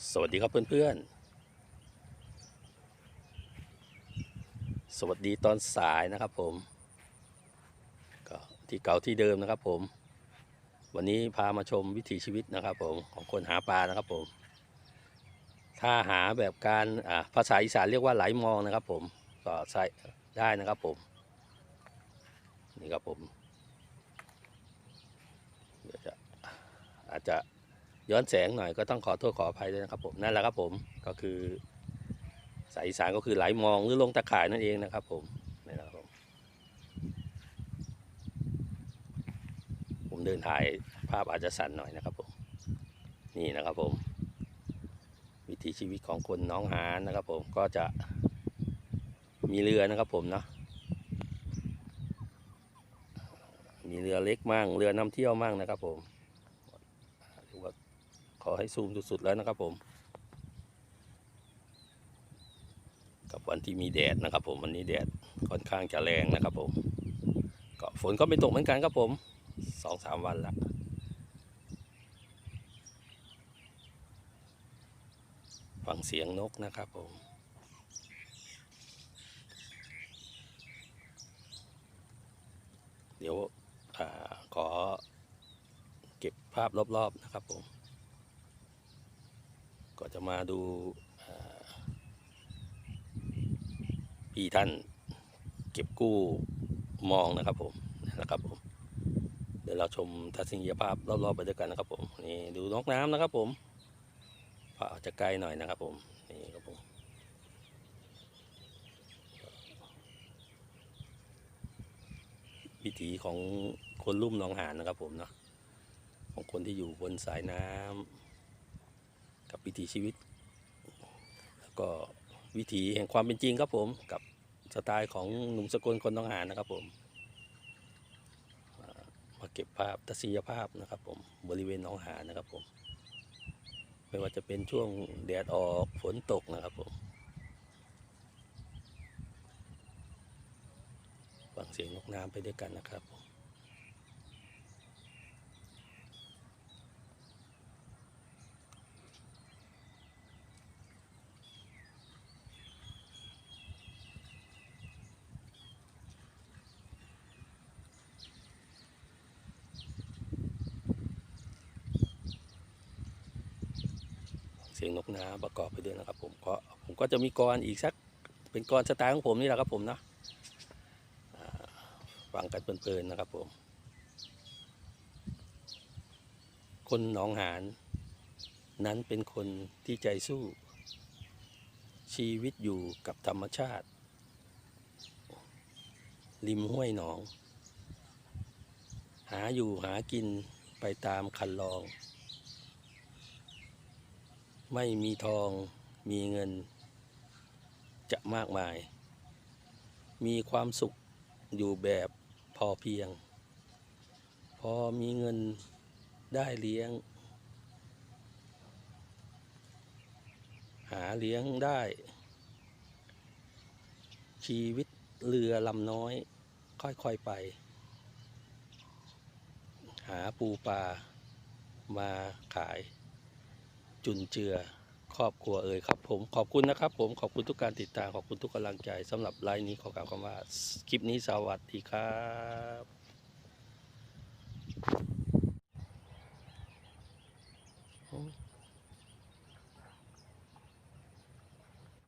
สวัสดีครับเพื่อนๆ สวัสดีตอนสายนะครับผม ก็ที่เก่าที่เดิมนะครับผม วันนี้พามาชมวิถีชีวิตนะครับผมของคนหาปลานะครับผม ถ้าหาแบบการภาษาอีสานเรียกว่าไหลมองนะครับผม ก็ใช้ได้นะครับผม นี่ครับผม เดี๋ยวจะอาจจะ ย้อนแสงหน่อยก็ต้องขอโทษขออภัยด้วยนะครับผมนั่นแหละครับผมก็คือสายสานก็คือไหลมองหรือลงตะข่ายนั่นเองนะครับผมนี่นะครับผมผมเดินถ่ายภาพอาจจะสั่นหน่อยนะครับผมนี่นะครับผม วิถีชีวิตของคนน้องหานนะครับผมก็จะมีเรือนะครับผมเนาะมีเรือเล็กมั่งเรือนำเที่ยวมั่งนะครับผมหรือว่า ขอให้ซูมสุดๆแล้วนะครับผม กับวันที่มีแดดนะครับผมวันนี้แดดค่อนข้างจะแรงนะครับผมก็ฝนก็ไม่ตกเหมือนกันครับผมสองสามวันละฟังเสียงนกนะครับผมเดี๋ยวอขอเก็บภาพรอบๆนะครับผม ก็จะมาดูพี่ท่านเก็บกู้มองนะครับผมนะครับผมเดี๋ยวเราชมทัศนียภาพรอบๆไปด้วยกันนะครับผมนี่ดูนกน้ำนะครับผมพาอาจะไกลหน่อยนะครับผมนี่ครับผมวิถีของคนลุ่มหนองหานนะครับผมเนาะของคนที่อยู่บนสายน้ำกับ วิถีชีวิต แล้วก็วิถีแห่งความเป็นจริงครับผมกับสไตล์ของหนุ่มสกลคนต้องหานะครับผมมาเก็บภาพทัศนียภาพนะครับผมบริเวณหน้องหานนะครับผม ไม่ว่าจะเป็นช่วงแดดออกฝนตกนะครับผมฟังเสียงนกน้ำไปด้วยกันนะครับผม นกน้ำประกอบไปด้วยนะครับ ผมก็ผมก็จะมีกรอีกสักเป็นกรสไตล์ของผมนี่แหละครับผมนะฟังกันเพลินๆนะครับผม คนหนองหานนั้นเป็นคนที่ใจสู้ ชีวิตอยู่กับธรรมชาติ ริมห้วยหนอง หาอยู่หากินไปตามคันลอง ไม่มีทองมีเงิน จะมากมาย มีความสุขอยู่แบบพอเพียง พอมีเงินได้เลี้ยง หาเลี้ยงได้ ชีวิตเรือลำน้อย ค่อยๆไป หาปูปลามาขาย จุนเจือครอบครัวเอ่ยครับผมขอบคุณนะครับ ผมขอบคุณทุกการติดตามขอบคุณทุกกำลังใจสำหรับไลน์นี้ขอกล่าวคำว่าคลิปนี้สวัสดีครับ